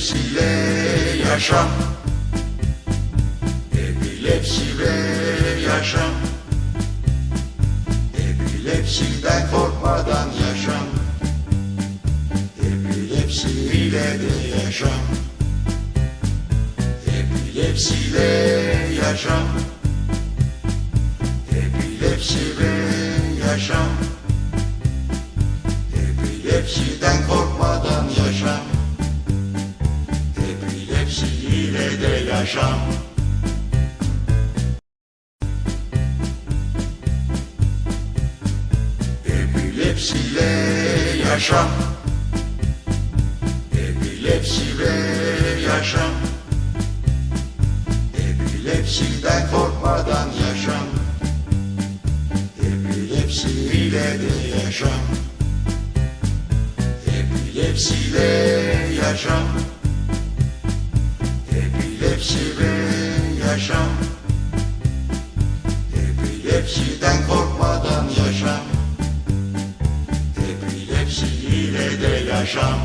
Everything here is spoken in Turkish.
Epilepsiyle yaşam Epilepsi ve yaşam Epilepsiden korkmadan yaşam Epilepsiyle de yaşam Epilepsiyle yaşam Epilepsi ve yaşam Epilepsiden korkmadan yaşam. Epilepsiyle yaşam. Epilepsi ve yaşam. Epilepsiden korkmadan yaşam. Epilepsiyle de yaşam. Epilepsiyle yaşam Epilepsi ve yaşam. Epilepsiden korkmadan yaşam. Epilepsiyle de yaşam